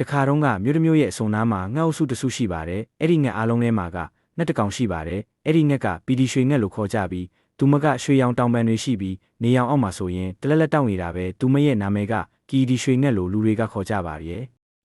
တခါတော့ကမြို့တစ်မြို့ရဲ့အစုံနားမှာငှက်အုပ်စုတစ်စုရှိပါတယ်အဲ့ဒီငှက်အားလုံးထဲမှာကငှက်တစ်ကောင်ရှိပါတယ်အဲ့ဒီငှက်ကပီဒီရွှေငှက်လို့ခေါ်ကြပြီးသူမကရွှေရောင်တောင်ပန်တွေရှိပြီးနေရောင်အောက်မှာဆိုရင်တလက်လက်တောက်နေတာပဲသူမရဲ့နာမည်ကကီဒီရွှေငှက်လို့လူတွေကခေါ်ကြပါရဲ့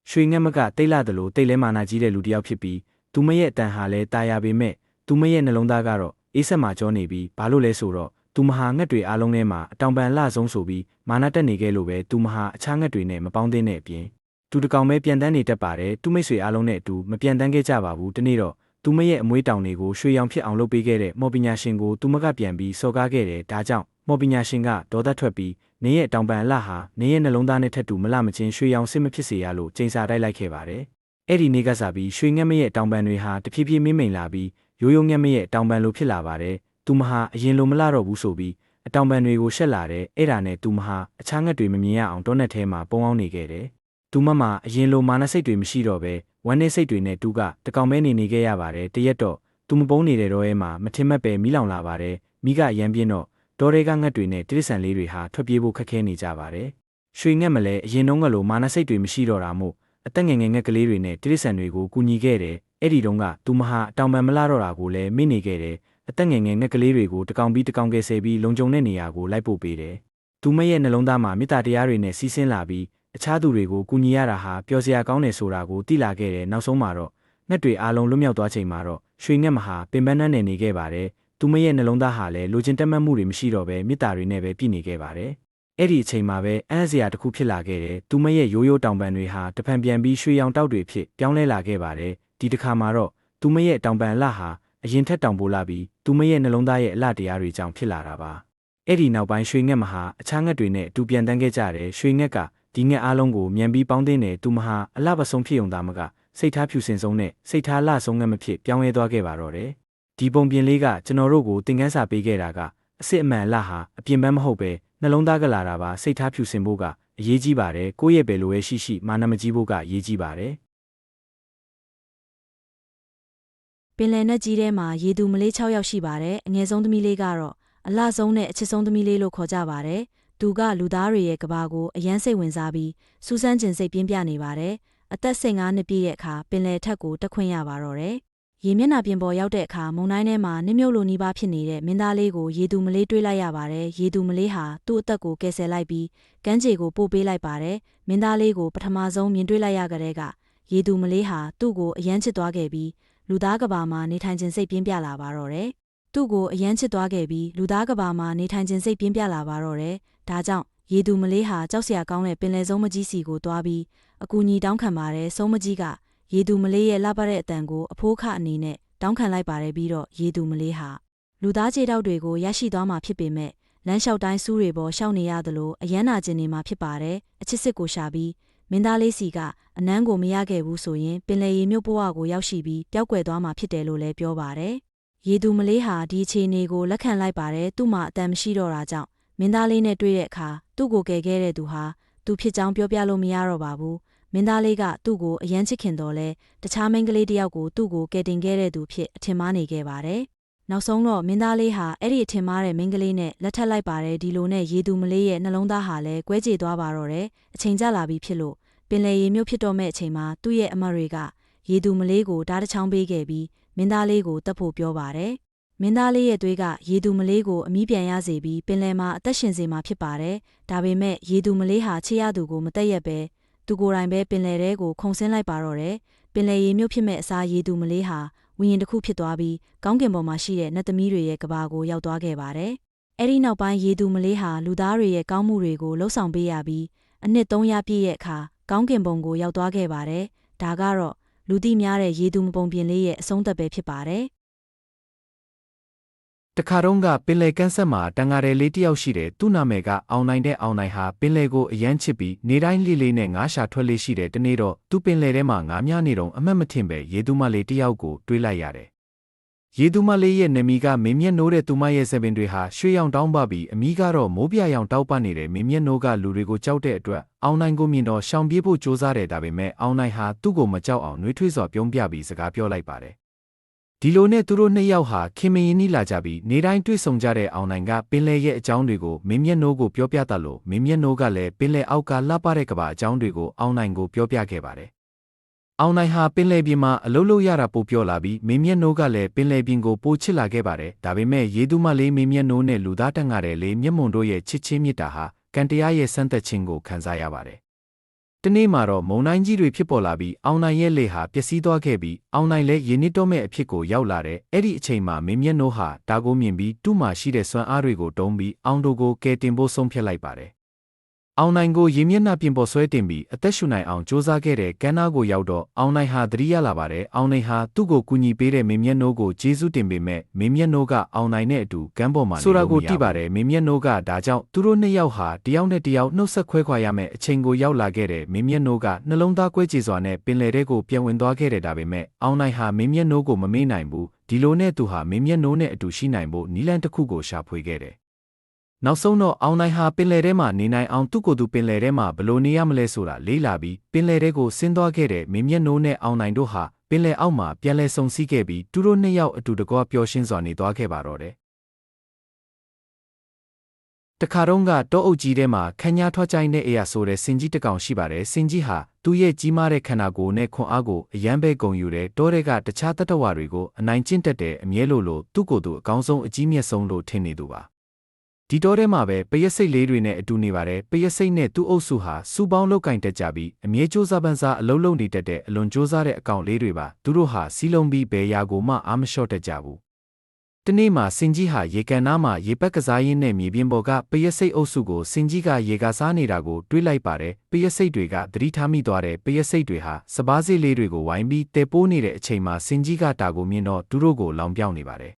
ရွှေငှက်မကတိတ်လာတယ်လို့တိတ်လဲမာနာကြီးတဲ့လူတစ်ယောက်ဖြစ်ပြီးသူမရဲ့အတန်ဟာလည်းတာယာပေမဲ့သူမရဲ့နှလုံးသားကတော့အေးဆက်မှာကြောနေပြီးဘာလို့လဲဆိုတော့သူမဟာငှက်တွေအားလုံးထဲမှာအတောင်ပန်လှဆုံးဆိုပြီးမာနာတက်နေခဲ့လို့ပဲသူမဟာအခြားငှက်တွေနဲ့မပေါင်းသင်းတဲ့အပြင် သူတကောင်ပဲပြန်တန်းနေတတ်ပါတယ်သူမိတ်ဆွေအားလုံးနဲ့အတူမပြန်တန်းခဲ့ကြပါဘူးတနေ့တော့သူမရဲ့အမွေးတောင်တွေကိုရွှေရောင်ဖြစ်အောင်လုပ်ပေးခဲ့တဲ့မော်ပညာရှင်ကိုသူမကပြန်ပြီးစော်ကားခဲ့တယ်ဒါကြောင့်မော်ပညာရှင်ကဒေါသထွက်ပြီးနေရဲ့တောင်ပန်အလှဟာနေရဲ့နှလုံးသားနဲ့ထက်တူမလှမချင်းရွှေရောင်စစ်မဖြစ်စေရလို့ချိန်စာတိုက်လိုက်ခဲ့ပါတယ်အဲ့ဒီနေ့ကစားပြီးရွှေငှက်မရဲ့တောင်ပန်တွေဟာတဖြည်းဖြည်းမင်းမိန်လာပြီးရိုးရိုးငှက်မရဲ့တောင်ပန်လိုဖြစ်လာပါတယ်သူမဟာအရင်လိုမလှတော့ဘူးဆိုပြီးအတောင်ပန်တွေကိုရှက်လာတယ်အဲ့ဒါနဲ့သူမဟာအခြားငှက်တွေမမြင်ရအောင်တောနက်ထဲမှာပုံအောင်နေခဲ့တယ် သူမမှာအရင်လိုမာနစိတ်တွေမရှိတော့ပဲဝမ်းနေစိတ်တွေနဲ့တူကတကောင်မဲနေနေခဲ့ရပါတယ်တရက်တော့သူမပုံးနေတဲ့တော့အဲမှာမထင်မှတ်ပဲမီးလောင်လာပါတယ်မိကရမ်းပြင်းတော့ဒေါ်တွေကငှက်တွေနဲ့တိရစ္ဆာန်လေးတွေဟာထွက်ပြေးဖို့ခက်ခဲနေကြပါတယ်ရွှေငှက်မလဲအရင်တုန်းကလိုမာနစိတ်တွေမရှိတော့တာမို့အသက်ငယ်ငယ်ငှက်ကလေးတွေနဲ့တိရစ္ဆာန်တွေကိုကူညီခဲ့တယ်အဲ့ဒီတုန်းကသူမဟာအတောင်ပံမလာတော့တာကိုလည်းမေ့နေခဲ့တယ်အသက်ငယ်ငယ်ငှက်ကလေးတွေကိုတကောင်ပြီးတကောင်ကယ်ဆယ်ပြီးလုံခြုံတဲ့နေရာကိုလိုက်ပို့ပေးတယ်သူမရဲ့နှလုံးသားမှာမေတ္တာတရားတွေနဲ့စီးဆင်းလာပြီး အခြားသူတွေကိုကူညီရတာဟာပျော်စရာကောင်းတယ်ဆိုတာကိုသိလာခဲ့တယ်နောက်ဆုံးမှာတော့ငှက်တွေအားလုံးလွတ်မြောက်သွားချိန်မှာတော့ရွှေငှက်မဟာပင်ပန်းနှန်းနေနေခဲ့ပါတယ်သူမရဲ့နှလုံးသားဟာလည်းလိုချင်တက်မှတ်မှုတွေမရှိတော့ဘဲမေတ္တာတွေနဲ့ပဲပြည့်နေခဲ့ပါတယ်အဲ့ဒီအချိန်မှာပဲအံ့စရာတစ်ခုဖြစ်လာခဲ့တယ်သူမရဲ့ရိုးရိုးတောင်ပန်တွေဟာတဖန်ပြန်ပြီးရွှေရောင်တောက်တွေဖြစ်ပြောင်းလဲလာခဲ့ပါတယ်ဒီတစ်ခါမှာတော့သူမရဲ့တောင်ပန်အလှဟာအရင်ထက်တောင်ပိုလာပြီးသူမရဲ့နှလုံးသားရဲ့အလှတရားတွေကြောင့်ဖြစ်လာတာပါအဲ့ဒီနောက်ပိုင်းရွှေငှက်မဟာအခြားငှက်တွေနဲ့အတူပြန်တန်းခဲ့ကြတယ်ရွှေငှက်က ဒီငှက်အားလုံးကိုမြန်ပြီးပေါင်းသိတယ်သူမဟာအလှပဆုံးဖြစ်ုံသားမကစိတ်ထားဖြူစင်ဆုံးနဲ့စိတ်ထားလှဆုံးငှက်မဖြစ်ပြောင်းလဲသွားခဲ့ပါတော့တယ်ဒီပုံပြင်လေးကကျွန်တော်တို့ကိုသင်ခန်းစာပေးခဲ့တာကအစ်စ်အမှန်အလှဟာအပြင်ပန်းမဟုတ်ပဲနှလုံးသားကလာတာပါစိတ်ထားဖြူစင်ဖို့ကအရေးကြီးပါတယ်ကိုယ့်ရဲ့ဘယ်လိုပဲရှိရှိမာနမကြီးဖို့ကအရေးကြီးပါတယ်ပင်လယ်နက်ကြီးထဲမှာရေသူမလေး6ယောက်ရှိပါတယ်အငယ်ဆုံးသမီးလေးကတော့အလှဆုံးနဲ့အချစ်ဆုံးသမီးလေးလို့ခေါ်ကြပါတယ် သူကလူသားတွေရဲ့ကဘာကိုအယမ်းစိတ်ဝင်စားပြီးစူးစမ်းကျင်စိတ်ပြင်းပြနေပါတယ်အသက်15နှစ်ပြည့်တဲ့အခါပင်လယ်ထက်ကိုတက်ခွင့်ရပါတော့တယ်ရေမျက်နှာပြင်ပေါ်ရောက်တဲ့အခါမုန်တိုင်းထဲမှာနစ်မြုပ်လိုနီးပါးဖြစ်နေတဲ့မင်းသားလေးကိုရေသူမလေးတွေးလိုက်ရပါတယ်ရေသူမလေးဟာသူ့အသက်ကိုကယ်ဆယ်လိုက်ပြီးကမ်းခြေကိုပို့ပေးလိုက်ပါတယ်မင်းသားလေးကိုပထမဆုံးမြင်တွေ့လိုက်ရကြတဲ့ကရေသူမလေးဟာသူ့ကိုအယမ်းချစ်သွားခဲ့ပြီးလူသားကဘာမှာနေထိုင်ခြင်းစိတ်ပြင်းပြလာပါတော့တယ်။သူ့ကိုအယမ်းချစ်သွားခဲ့ပြီးလူသားကဘာမှာနေထိုင်ခြင်းစိတ်ပြင်းပြလာပါတော့တယ်။ ဒါကြောင့်ရေသူမလေးဟာကြောက်စရာကောင်းတဲ့ပင်လယ်ဆုံးမကြီးစီကိုတွားပြီးအကူအညီတောင်းခံပါတယ်။ဆုံးမကြီးကရေသူမလေးရဲ့လှပတဲ့အတန်ကိုအဖိုးခအနေနဲ့တောင်းခံလိုက်ပါတယ်ပြီးတော့ရေသူမလေးဟာလူသားခြေတောက်တွေကိုရရှိသွားမှာဖြစ်ပေမဲ့လမ်းလျှောက်တိုင်းစူးတွေပေါ်ရှောက်နေရသလိုအယမ်းနာကျင်နေမှာဖြစ်ပါတယ်။အချစ်စစ်ကိုရှာပြီးမင်းသားလေးစီကအနန်းကိုမရခဲ့ဘူးဆိုရင်ပင်လယ်ရေမြုပ်ဘဝကိုရောက်ရှိပြီးပျောက်ကွယ်သွားမှာဖြစ်တယ်လို့လည်းပြောပါတယ်။ရေသူမလေးဟာဒီအခြေအနေကိုလက်ခံလိုက်ပါတယ်သူ့မှာအတန်မရှိတော့တာကြောင့်မ င်းသားလေးနဲ့တွေ့တဲ့အခါသူ့ကိုကယ်ခဲ့တဲ့သူဟာသူဖြစ်ကြောင်းပြောပြလို့မရတော့ပါဘူး။မင်းသားလေးကသူ့ကိုအယမ်းချစ်ခင်တော်လဲတခြားမိန်းကလေးတစ်ယောက်ကိုသူ့ကိုကယ်တင်ခဲ့တဲ့သူဖြစ်အထင်မှားနေခဲ့ပါတယ်။နောက်ဆုံးတော့မင်းသားလေးဟာအဲ့ဒီအထင်မှားတဲ့မိန်းကလေးနဲ့လက်ထပ်လိုက်ပါတယ်ဒီလိုနဲ့ရေသူမလေးရဲ့နှလုံးသားဟာလည်းကွဲကြေသွားပါတော့တယ်အချိန်ကျလာပြီဖြစ်လို့ပင်လယ်ရေမြုပ်ဖြစ်တော့မဲ့အချိန်မှာသူ့ရဲ့အမတ်တွေကရေသူမလေးကိုဓာတ်တစ်ချောင်းပေးခဲ့ပြီးမင်းသားလေးကိုတတ်ဖို့ပြောပါတယ်။ မင်းသားလေးရဲ့သွေးကရေသူမလေးကိုအမိပြန်ရစေပြီးပင်လယ်မှာအသက်ရှင်စေမှာဖြစ်ပါတယ်။ဒါပေမဲ့ရေသူမလေးဟာချစ်ရသူကိုမတက်ရက်ပဲသူကိုယ်တိုင်ပဲပင်လယ်ထဲကိုခုန်ဆင်းလိုက်ပါတော့တယ်။ပင်လယ်ရေမြုပ်ဖြစ်မဲ့အစားရေသူမလေးဟာဝိညာဉ်တစ်ခုဖြစ်သွားပြီးကောင်းကင်ဘုံမှာရှိတဲ့နတ်သမီးတွေရဲ့ကဘာကိုရောက်သွားခဲ့ပါတယ်။အဲဒီနောက်ပိုင်းရေသူမလေးဟာလူသားတွေရဲ့ကောင်းမှုတွေကိုလှုပ်ဆောင်ပေးရပြီးအနှစ်300ပြည့်ရဲ့အခါကောင်းကင်ဘုံကိုရောက်သွားခဲ့ပါတယ်။ဒါကတော့လူသိများတဲ့ရေသူမပုံပြင်လေးရဲ့အဆုံးသက်ပဲဖြစ်ပါတယ် တခါတော့ကပင်လယ်ကန်းဆက်မှာတန်ငါတယ်လေးတယောက်ရှိတယ်သူ့နာမည်ကအောင်နိုင်တဲ့အောင်နိုင်ဟာပင်လယ်ကိုအယမ်းချစ်ပြီးနေတိုင်းလေးလေးနဲ့ငါးရှာထွက်လေးရှိတယ်တနေ့တော့သူပင်လယ်ထဲမှာငါးများနေတော့အမတ်မထင်ပဲရေသူမလေးတယောက်ကိုတွေးလိုက်ရတယ်ရေသူမလေးရဲ့နမီကမင်းမျက်နိုးတဲ့သူမရဲ့ဆပင်တွေဟာရွှေရောင်တောင်းပပြီးအမီးကတော့မိုးပြရောင်တောက်ပနေတဲ့မင်းမျက်နိုးကလူတွေကိုကြောက်တဲ့အတွက်အောင်နိုင်ကိုမြင်တော့ရှောင်ပြေးဖို့ကြိုးစားတယ်ဒါပေမဲ့အောင်နိုင်ဟာသူ့ကိုမကြောက်အောင်နှွေးထွေးစွာပြုံးပြပြီးစကားပြောလိုက်ပါတယ် ဒီလိုနဲ့သူတို့နှစ်ယောက်ဟာခင်မင်ရင်နီးလာကြပြီးနေတိုင်းတွေ့ဆုံကြတဲ့အောင်နိုင်ကပင်လယ်ရဲ့အကြောင်းတွေကိုမင်းမျက်နှိုးကိုပြောပြတတ်လို့မင်းမျက်နှိုးကလည်းပင်လယ်အောက်ကလှပတဲ့ကဘာအကြောင်းတွေကိုအောင်နိုင်ကိုပြောပြခဲ့ပါတယ်အောင်နိုင်ဟာပင်လယ်ပြင်မှာအလုပ်လုပ်ရတာပိုပြောလာပြီးမင်းမျက်နှိုးကလည်းပင်လယ်ပြင်ကိုပိုချစ်လာခဲ့ပါတယ်ဒါပေမဲ့ရေသူမလေးမင်းမျက်နှိုးနဲ့လူသားတက်ငါတဲ့လေမျက်မုံတို့ရဲ့ချစ်ချင်းမြတ်တာဟာကံတရားရဲ့စမ်းသက်ခြင်းကိုခံစားရပါတယ် တနေ့မှာတော့မုံတိုင်းကြီးတွေဖြစ်ပေါ်လာပြီးအောင်နိုင်ရဲ့လေဟာပျက်စီးသွားခဲ့ပြီးအောင်နိုင်လည်းရေနစ်တော့မဲ့အဖြစ်ကိုရောက်လာတဲ့အဲ့ဒီအချိန်မှာမင်းမျက်နှိုးဟာတာကိုမြင်ပြီးသူ့မှာရှိတဲ့စွမ်းအားတွေကိုတုံးပြီးအောင်တို့ကိုကယ်တင်ဖို့ဆုံးဖြတ်လိုက်ပါတယ် အောင်နိုင်ကိုရေမျက်နှာပြင်ပေါ်ဆွဲတင်ပြီးအသက်ရှူနိုင်အောင်စ조사ခဲ့တဲ့ကမ်းနားကိုရောက်တော့အောင်နိုင်ဟာသတိရလာပါတယ်အောင်နိုင်ဟာသူ့ကိုကူညီပေးတဲ့မင်းမျက်နှိုးကိုကျေးဇူးတင်ပေမဲ့မင်းမျက်နှိုးကအောင်နိုင်နဲ့အတူကမ်းပေါ်မှာဆိုတာကိုတိပါတယ်မင်းမျက်နှိုးကဒါကြောင့်သူတို့နှစ်ယောက်ဟာတယောက်နဲ့တယောက်နှုတ်ဆက်ခွဲခွာရမယ့်အချိန်ကိုရောက်လာခဲ့တဲ့မင်းမျက်နှိုးကနှလုံးသားကွဲကြေစွာနဲ့ပင်လယ်ထဲကိုပြန်ဝင်သွားခဲ့တဲ့ဒါပေမဲ့အောင်နိုင်ဟာမင်းမျက်နှိုးကိုမမေ့နိုင်ဘူးဒီလိုနဲ့သူဟာမင်းမျက်နှိုးနဲ့အတူရှိနိုင်ဖို့နီလန်တစ်ခုကိုရှာဖွေခဲ့တယ် နောက်ဆုံးတော့အောင်နိုင်ဟာပင်လယ်ထဲမှာနေနိုင်အောင်သူ့ကိုယ်သူပင်လယ်ထဲမှာဘယ်လိုနေရမလဲဆိုတာလေးလာပြီးပင်လယ်ထဲကိုဆင်းသွားခဲ့တဲ့မင်းမျက်နှိုးနဲ့အောင်နိုင်တို့ဟာပင်လယ်အောက်မှာပြန်လဲဆုံစည်းခဲ့ပြီးသူတို့နှစ်ယောက်အတူတကွပျော်ရွှင်စွာနေသွားခဲ့ပါတော့တယ်။တခါတော့ကတောအုပ်ကြီးထဲမှာခညာထွက်ကြိုင်းတဲ့အရာဆိုတဲ့စင်ကြီးတစ်ကောင်ရှိပါတယ်စင်ကြီးဟာသူ့ရဲ့ကြီးမားတဲ့ခန္ဓာကိုယ်နဲ့ခွန်အားကိုအယမ်းပဲဂုံယူတဲ့တောထဲကတခြားတတ္တဝါတွေကိုအနိုင်ကျင့်တတ်တဲ့အမြဲလိုလိုသူ့ကိုယ်သူအကောင်းဆုံးအကြီးမြတ်ဆုံးလို့ထင်နေသူပါ ဒီတောထဲမှာပဲပရက်စိတ်လေးတွေနဲ့အတူနေပါတယ်ပရက်စိတ်နဲ့သူ့အုပ်စုဟာစူပေါင်းလောက်ကင်တက်ကြပြီးအမြဲစူးစမ်းပန်းစားအလုံးလုံးနေတတ်တဲ့အလွန်စူးစမ်းတဲ့အကောင်လေးတွေပါသူတို့ဟာစီးလုံးပြီးဘယ်ရာကိုမှအာမလျှော့တတ်ကြဘူးတနေ့မှာစင်ကြီးဟာရေကန်နားမှာရေပက်ကစားရင်းနဲ့မြေပြင်ပေါ်ကပရက်စိတ်အုပ်စုကိုစင်ကြီးကရေကစားနေတာကိုတွေးလိုက်ပါတယ်ပရက်စိတ်တွေကသတိထားမိသွားတဲ့ပရက်စိတ်တွေဟာစပားစိတ်လေးတွေကိုဝိုင်းပြီးတဲပိုးနေတဲ့အချိန်မှာစင်ကြီးကတာကိုမြင်တော့သူတို့ကိုလောင်ပြောင်နေပါတယ်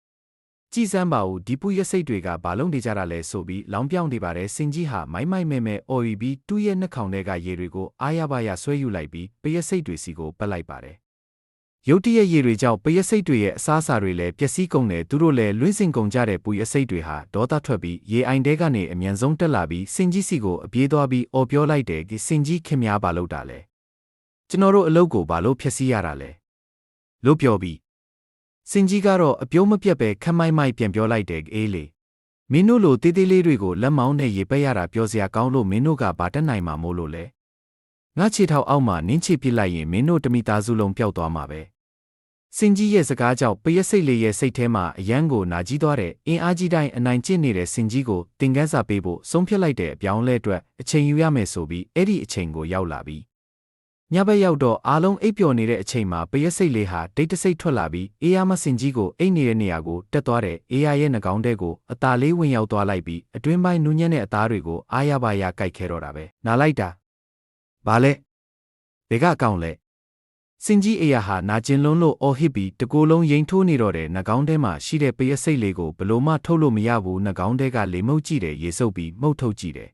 ကြည်စမ်းပါဦးဒီပူရက်စိတ်တွေကဘာလုံးနေကြတာလဲဆိုပြီးလောင်ပြောင်နေပါတယ်စင်ကြီးဟာမိုင်းမိုက်မဲမဲအော်ယူပြီးသူ့ရဲ့နှက်ခေါင်ထဲကရေတွေကိုအားရပါရဆွဲယူလိုက်ပြီးပရက်စိတ်တွေစီကိုပက်လိုက်ပါတယ်ရုတ်တရက်ရေတွေကြောင့်ပရက်စိတ်တွေရဲ့အစားအစာတွေလည်းပျက်စီးကုန်တယ်သူတို့လည်းလွင့်စင်ကုန်ကြတဲ့ပူရက်စိတ်တွေဟာဒေါသထွက်ပြီးရေအိုင်တဲကနေအမြန်ဆုံးတက်လာပြီးစင်ကြီးစီကိုအပြေးသွားပြီးအော်ပြောလိုက်တယ်ဒီစင်ကြီးခင်များပါလို့တာလဲကျွန်တော်တို့အလုပ်ကိုဘာလို့ဖျက်ဆီးရတာလဲလို့ပြောပြီး စင်ကြီးကတော့အပြုံးမပြတ်ပဲခက်မိုက်မိုက်ပြန်ပြောလိုက်တယ်အေးလေမင်းတို့လိုတေးသေးလေးတွေကိုလက်မောင်းနဲ့ရေပက်ရတာပြောစရာကောင်းလို့မင်းတို့ကဘာတက်နိုင်မှာမို့လို့လဲငါခြေထောက်အောက်မှာနင်းချပစ်လိုက်ရင်မင်းတို့တမိသားစုလုံးပျောက်သွားမှာပဲစင်ကြီးရဲ့စကားကြောင့်ပရက်စိတ်လေးရဲ့စိတ်ထဲမှာအယံကိုနာကြီးသွားတဲ့အင်အားကြီးတိုင်းအနိုင်ကျင့်နေတဲ့စင်ကြီးကိုတင်ကန်းစာပေးဖို့ဆုံးဖြတ်လိုက်တဲ့အပြောင်းလဲအတွက်အချိန်ယူရမယ်ဆိုပြီးအဲ့ဒီအချိန်ကိုရောက်လာပြီ ညဘက်ရောက်တော့အားလုံးအိပ်ပျော်နေတဲ့အချိန်မှာပရက်စိတ်လေးဟာဒိတ်တစိတ်ထွက်လာပြီးအေးရမစင်ကြီးကိုအိတ်နေတဲ့နေရာကိုတက်သွားတဲ့အေးရရဲ့နှကောင်းတဲ့ကိုအตาလေးဝင်ရောက်သွားလိုက်ပြီးအတွင်းပိုင်းနူးညံ့တဲ့အသားတွေကိုအားရပါရကြိုက်ခဲတော့တာပဲနားလိုက်တာဘာလဲဘယ်ကအကောင်လဲစင်ကြီးအေရဟာနာကျင်လွန်းလို့အော်ဟစ်ပြီးတကိုယ်လုံးရင်ထိုးနေတော့တဲ့နှကောင်းထဲမှာရှိတဲ့ပရက်စိတ်လေးကိုဘလို့မှထုတ်လို့မရဘူးနှကောင်းထဲကလေမုတ်ကြည့်တယ်ရေစုပ်ပြီးမှုတ်ထုတ်ကြည့်တယ်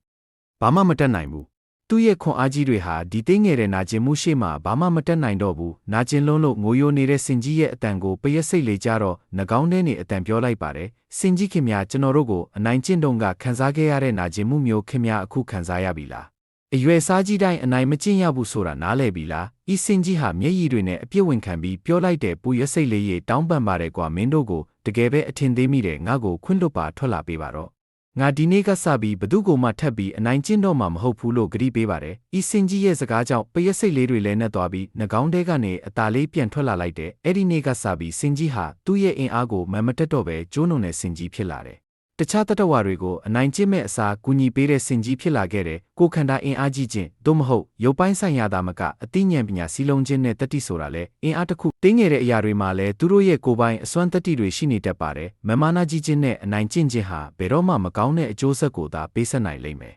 ဘာမှမတက်နိုင်ဘူး သူ့ရဲ့ခွန်အားကြီးတွေဟာဒီသိငယ်တဲ့နာကျင်မှုရှေ့မှာဘာမှမတက်နိုင်တော့ဘူးနာကျင်လွန်းလို့ငိုယိုနေတဲ့စင်ကြီးရဲ့အတန်ကိုပရက်စိတ်လေးကြတော့နှကောင်းထဲနေအတန်ပြောလိုက်ပါတယ်စင်ကြီးခင်များကျွန်တော်တို့ကိုအနိုင်ကျင့်တုံးကခံစားခဲ့ရတဲ့နာကျင်မှုမျိုးခင်များအခုခံစားရပြီလားအရွယ်စားကြီးတိုင်းအနိုင်မကျင့်ရဘူးဆိုတာနားလည်ပြီလားဤစင်ကြီးဟာမျက်ရည်တွေနဲ့အပြစ်ဝင်ခံပြီးပြောလိုက်တဲ့ပူရစိတ်လေးရေတောင်းပန်ပါတယ်ကွာမင်းတို့ကိုတကယ်ပဲအထင်သေးမိတယ်ငါ့ကိုခွင့်လွတ်ပါထွက်လာပေးပါတော့ ငါဒီနေ့ကစပြီးဘသူ့ကိုမှထပ်ပြီးအနိုင်ကျင့်တော့မှာမဟုတ်ဘူးလို့ဂရိပေးပါတယ်။ဤစင်ကြီးရဲ့စကားကြောင့်ပရက်စိတ်လေးတွေလည်းနဲ့သွားပြီးနှကောင်းတဲကနေအตาလေးပြန်ထွက်လာလိုက်တဲ့အဲ့ဒီနေ့ကစပြီးစင်ကြီးဟာသူ့ရဲ့အင်အားကိုမမတက်တော့ပဲကျိုးနုံတဲ့စင်ကြီးဖြစ်လာတယ်။ တခြားတတဝါတွေကိုအနိုင်ကျင့်မဲ့အစားကူညီပေးတဲ့စင်ကြီးဖြစ်လာခဲ့တဲ့ကိုခန္ဓာအင်အားကြီးခြင်းသို့မဟုတ်ရုပ်ပိုင်းဆိုင်ရာသာမကအသိဉာဏ်ပညာစီလုံးခြင်းနဲ့တတိဆိုတာလဲအင်အားတစ်ခုတင်းငယ်တဲ့အရာတွေမှာလဲသူတို့ရဲ့ကိုယ်ပိုင်အစွမ်းတတိတွေရှိနေတတ်ပါတယ်မမနာကြီးခြင်းနဲ့အနိုင်ကျင့်ခြင်းဟာဘယ်တော့မှမကောင်းတဲ့အကျိုးဆက်ကိုသာပေးဆက်နိုင်လိမ့်မယ်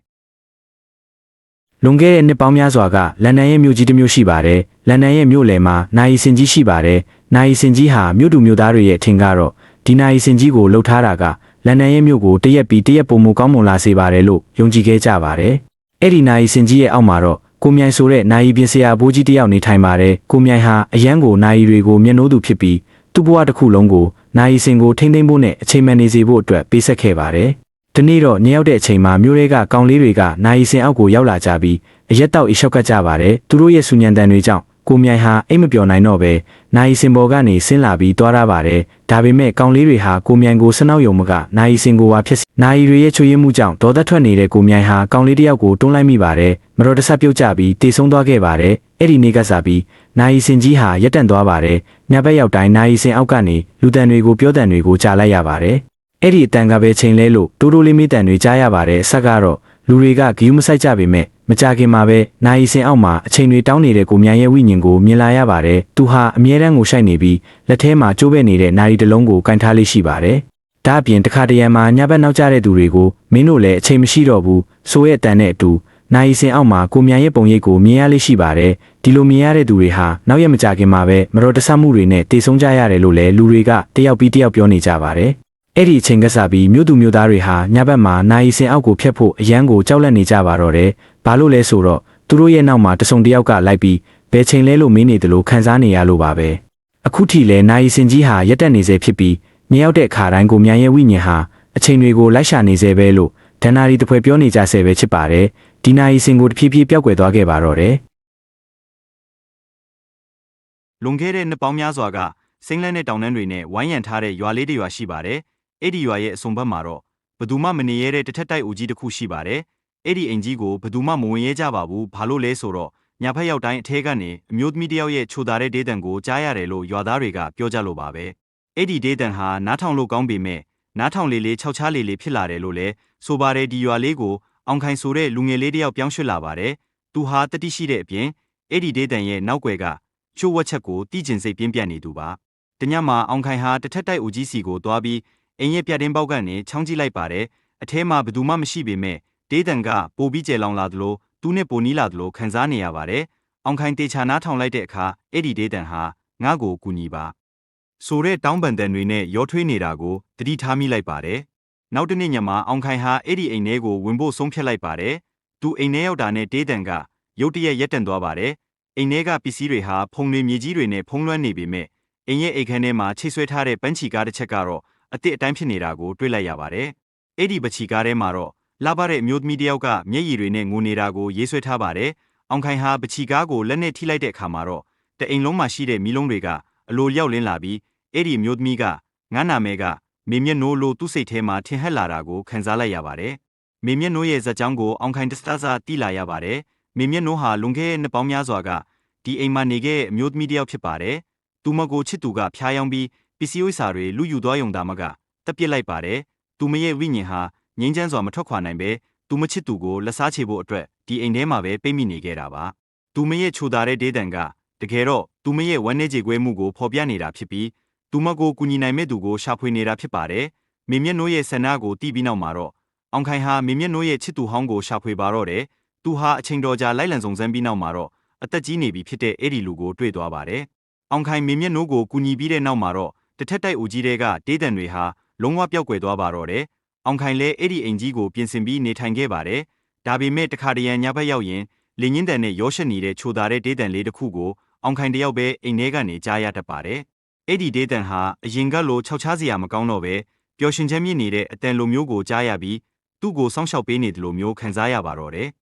လွန်ခဲ့တဲ့နှစ်ပေါင်းများစွာကလန်ဒန်ရဲ့မြို့ကြီးတစ်မြို့ရှိပါတယ်လန်ဒန်ရဲ့မြို့လယ်မှာနိုင်စင်ကြီးရှိပါတယ်နိုင်စင်ကြီးဟာမြို့သူမြို့သားတွေရဲ့အထင်ကတော့ဒီနိုင်စင်ကြီးကိုလှုပ်ထားတာက လန်ဒန်ရဲ့မြို့ကိုတရက်ပြီးတရက်ပုံမူကောင်းမွန်လာစေပါတယ်လို့ယုံကြည်ခဲ့ကြပါတယ်အဲ့ဒီနိုင်စင်ကြီးရဲ့အောက်မှာတော့ကိုမြိုင်ဆိုတဲ့နိုင်ပြင်ဆရာဘိုးကြီးတယောက်နေထိုင်ပါတယ်ကိုမြိုင်ဟာအရန်ကိုနိုင်တွေကိုမျက်နှိုးသူဖြစ်ပြီးသူ့ဘဝတစ်ခုလုံးကိုနိုင်စင်ကိုထိမ့်သိမ့်ဖို့နဲ့အချိန်မှန်နေစေဖို့အတွက်ပေးဆက်ခဲ့ပါတယ်ဒီနေ့တော့ညရောက်တဲ့အချိန်မှာမြို့တွေကကောင်လေးတွေကနိုင်စင်အောက်ကိုရောက်လာကြပြီးအရက်တောက်အရှောက်ကကြပါတယ်သူတို့ရဲ့ဆူညံတန်တွေကြောင့် ကိုမြိုင်ဟာအိတ်မပျော်နိုင်တော့ပဲနိုင်စင်ပေါ်ကနေဆင်းလာပြီးသွားရပါတယ်ဒါပေမဲ့ကောင်လေးတွေဟာကိုမြိုင်ကိုစနောက်ယုံမကနိုင်စင်ကိုပါဖြစ်စီနိုင်တွေရဲ့ချွေရမှုကြောင့်ဒေါသထွက်နေတဲ့ကိုမြိုင်ဟာကောင်လေးတစ်ယောက်ကိုတွန်းလိုက်မိပါတယ်မတော်တဆပြုတ်ကျပြီးတေဆုံးသွားခဲ့ပါတယ်အဲ့ဒီနေ့ကစားပြီးနိုင်စင်ကြီးဟာရက်တန့်သွားပါတယ်ညဘက်ရောက်တိုင်းနိုင်စင်အောက်ကနေလူတန်တွေကိုပြောတန်တွေကိုကြားလိုက်ရပါတယ်အဲ့ဒီအတန်ကပဲချိန်လဲလို့တိုးတိုးလေးမေးတန်တွေကြားရပါတယ်အဆက်ကတော့လူတွေကဂီယူမဆိုင်ကြပေမဲ့ မကြခင်မှာပဲနိုင်စင်အောက်မှာအချိန်တွေတောင်းနေတဲ့ကိုမြိုင်ရဲ့ဝိညာဉ်ကိုမြင်လာရပါတယ်သူဟာအမြဲတမ်းကိုရှိုက်နေပြီးလက်ထဲမှာကျိုးပဲ့နေတဲ့နာရီတစ်လုံးကိုကင်ထားလေးရှိပါတယ်ဒါအပြင်တခါတရံမှာညဘက်နောက်ကျတဲ့သူတွေကိုမင်းတို့လည်းအချိန်မရှိတော့ဘူးဆိုရဲ့အတန်နဲ့အတူနိုင်စင်အောက်မှာကိုမြိုင်ရဲ့ပုံရိပ်ကိုမြင်ရလေးရှိပါတယ်ဒီလိုမြင်ရတဲ့သူတွေဟာနောက်ရက်မကြခင်မှာပဲမတော်တဆမှုတွေနဲ့တေဆုံးကြရတယ်လို့လည်းလူတွေကတယောက်ပြီးတယောက်ပြောနေကြပါတယ် အဲ့ဒီအချိန်ကစားပြီးမြို့သူမြို့သားတွေဟာညဘက်မှာနိုင်စင်အောက်ကိုဖျက်ဖို့အရန်ကိုကြောက်လန့်နေကြပါတော့တယ်ဘာလို့လဲဆိုတော့သူတို့ရဲ့နောက်မှာတစုံတစ်ယောက်ကလိုက်ပြီးဘယ်ချိန်လဲလို့မင်းနေတယ်လို့ခံစားနေရလို့ပါပဲအခုထိလဲနိုင်စင်ကြီးဟာရက်တက်နေစေဖြစ်ပြီးမြေရောက်တဲ့အခါတိုင်းကိုမြန်ရဲ့ဝိညာဉ်ဟာအချိန်တွေကိုလိုက်ရှာနေစေပဲလို့ဒန်နာရီတပွဲပြောနေကြဆဲပဲဖြစ်ပါတယ်ဒီနိုင်စင်ကိုတဖြည်းဖြည်းပျောက်ကွယ်သွားခဲ့ပါတော့တယ်လွန်ခဲ့တဲ့နှစ်ပေါင်းများစွာကစိမ့်လက်နဲ့တောင်တန်းတွေနဲ့ဝိုင်းရံထားတဲ့ရွာလေးတစ်ရွာရှိပါတယ်။ အဲ့ဒီရွာရဲ့အစွန်ဘက်မှာတော့ဘယ်သူမှမနေရတဲ့တစ်ထက်တိုက်အူကြီးတစ်ခုရှိပါတယ်။အဲ့ဒီအိမ်ကြီးကိုဘယ်သူမှမဝင်ရဲကြပါဘူး။ဘာလို့လဲဆိုတော့ညာဖက်ရောက်တိုင်းအထဲကနေအမျိုးသမီးတစ်ယောက်ရဲ့ခြုံသားတဲ့ဒေးတန်ကိုကြားရတယ်လို့ရွာသားတွေကပြောကြလို့ပါပဲ။အဲ့ဒီဒေးတန်ဟာနားထောင်လို့ကောင်းပေမဲ့နားထောင်လေးလေးခြောက်ချားလေးလေးဖြစ်လာတယ်လို့လဲဆိုပါတယ်ဒီရွာလေးကိုအောင်ခိုင်ဆိုတဲ့လူငယ်လေးတစ်ယောက်ပြောင်းရွှေ့လာပါတယ်။သူဟာတတိရှိတဲ့အပြင်အဲ့ဒီဒေးတန်ရဲ့နောက်ွယ်ကချိုးဝက်ချက်ကိုတီးကျင်စိတ်ပြင်းပြနေသူပါ။တညမှာအောင်ခိုင်ဟာတစ်ထက်တိုက်ဦးကြီးစီကိုသွားပြီး အင်းရဲ့ပြတ်တင်းပေါက်ကနေချောင်းကြည့်လိုက်ပါတယ်။အထဲမှာဘယ်သူမှမရှိပေမဲ့ဒေးတန်ကပိုပြီးကျယ်လောင်လာသလိုသူနဲ့ပိုနီးလာသလိုခံစားနေရပါတယ်။အောင်ခိုင်တေချာနားထောင်လိုက်တဲ့အခါအဲ့ဒီဒေးတန်ဟာငါ့ကိုကူညီပါ။ဆိုတဲ့တောင်းပန်တန်တွေနဲ့ရောထွေးနေတာကိုတတိထားမိလိုက်ပါတယ်။နောက်တစ်နေ့ညမှာအောင်ခိုင်ဟာအဲ့ဒီအိမ်ထဲကိုဝင်ဖို့ဆုံးဖြတ်လိုက်ပါတယ်။သူအိမ်ထဲရောက်တာနဲ့ဒေးတန်ကရုတ်တရက်ရက်တန့်သွားပါတယ်။အိမ်ထဲကပစ္စည်းတွေဟာဖုံတွေမြေကြီးတွေနဲ့ဖုံးလွှမ်းနေပေမဲ့အိမ်ရဲ့အိတ်ခမ်းထဲမှာချိတ်ဆွဲထားတဲ့ပန်းချီကားတစ်ချက်ကတော့ အစ်စ်အတိုင်းဖြစ်နေတာကိုတွေ့လိုက်ရပါတယ်။အဲ့ဒီပချီကားထဲမှာတော့လှပတဲ့အမျိုးသမီးတစ်ယောက်ကမျက်ရည်တွေနဲ့ငိုနေတာကိုရေးဆွဲထားပါတယ်။အောင်ခိုင်ဟာပချီကားကိုလက်နဲ့ထိလိုက်တဲ့အခါမှာတော့တအိမ်လုံးမှာရှိတဲ့မီးလုံးတွေကအလိုလျောက်လင်းလာပြီးအဲ့ဒီအမျိုးသမီးကငန်းနာမဲကမေမျက်နိုးလိုသူ့စိတ်ထဲမှာထင်ဟပ်လာတာကိုခံစားလိုက်ရပါတယ်။မေမျက်နိုးရဲ့ဇက်ကြောင်းကိုအောင်ခိုင်တစတစတိလာရပါတယ်။မေမျက်နိုးဟာလွန်ခဲ့တဲ့နှစ်ပေါင်းများစွာကဒီအိမ်မှာနေခဲ့တဲ့အမျိုးသမီးတစ်ယောက်ဖြစ်ပါတယ်။သူမကိုချစ်သူကဖျားယောင်းပြီး ပစ္စည်းဥစ္စာတွေလူယူသွားယုံတာမကတပ်ပစ်လိုက်ပါတယ်။သူမရဲ့ဝိညာဉ်ဟာငြိမ်းချမ်းစွာမထွက်ခွာနိုင်ပဲသူမချစ်သူကိုလက်စားချေဖို့အတွက်ဒီအိမ်ထဲမှာပဲပိတ်မိနေခဲ့တာပါ။သူမရဲ့ချိုတာတဲ့ဒေးတန်ကတကယ်တော့သူမရဲ့ဝမ်းနေကြေကွဲမှုကိုဖော်ပြနေတာဖြစ်ပြီးသူမကိုကူညီနိုင်မဲ့သူကိုရှာဖွေနေတာဖြစ်ပါတယ်။မေမျက်နှိုးရဲ့ဆန္ဒကိုတီးပြီးနောက်မှာတော့အောင်ခိုင်ဟာမေမျက်နှိုးရဲ့ချစ်သူဟောင်းကိုရှာဖွေပါတော့တယ်။သူဟာအချိန်တော်ကြာလိုက်လံစုံစမ်းပြီးနောက်မှာတော့အသက်ကြီးနေပြီဖြစ်တဲ့အဲ့ဒီလူကိုတွေ့သွားပါတယ်။အောင်ခိုင်မင်းမျက်နှိုးကိုကူညီပြီးတဲ့နောက်မှာတော့ တစ်ထက်တိုက်ဦးကြီးတွေကတေးတံတွေဟာလုံးဝပျောက်ကွယ်သွားပါတော့တယ်။အောင်ခိုင်လည်းအဲ့ဒီအိမ်ကြီးကိုပြင်ဆင်ပြီးနေထိုင်ခဲ့ပါတယ်။ဒါပေမဲ့တခါတရံညဘက်ရောက်ရင်လင်းငင်းတန်နဲ့ရောရှက်နေတဲ့ချိုသားတဲ့တေးတံလေးတစ်ခုကိုအောင်ခိုင်တယောက်ပဲအိမ်ထဲကနေကြားရတတ်ပါတယ်။အဲ့ဒီတေးတံဟာအရင်ကလိုခြောက်ချားစရာမကောင်းတော့ပဲပျော်ရွှင်ချက်မြင့်နေတဲ့အတန်လိုမျိုးကိုကြားရပြီးသူ့ကိုစောင့်ရှောက်ပေးနေတယ်လို့မျိုးခံစားရပါတော့တယ်။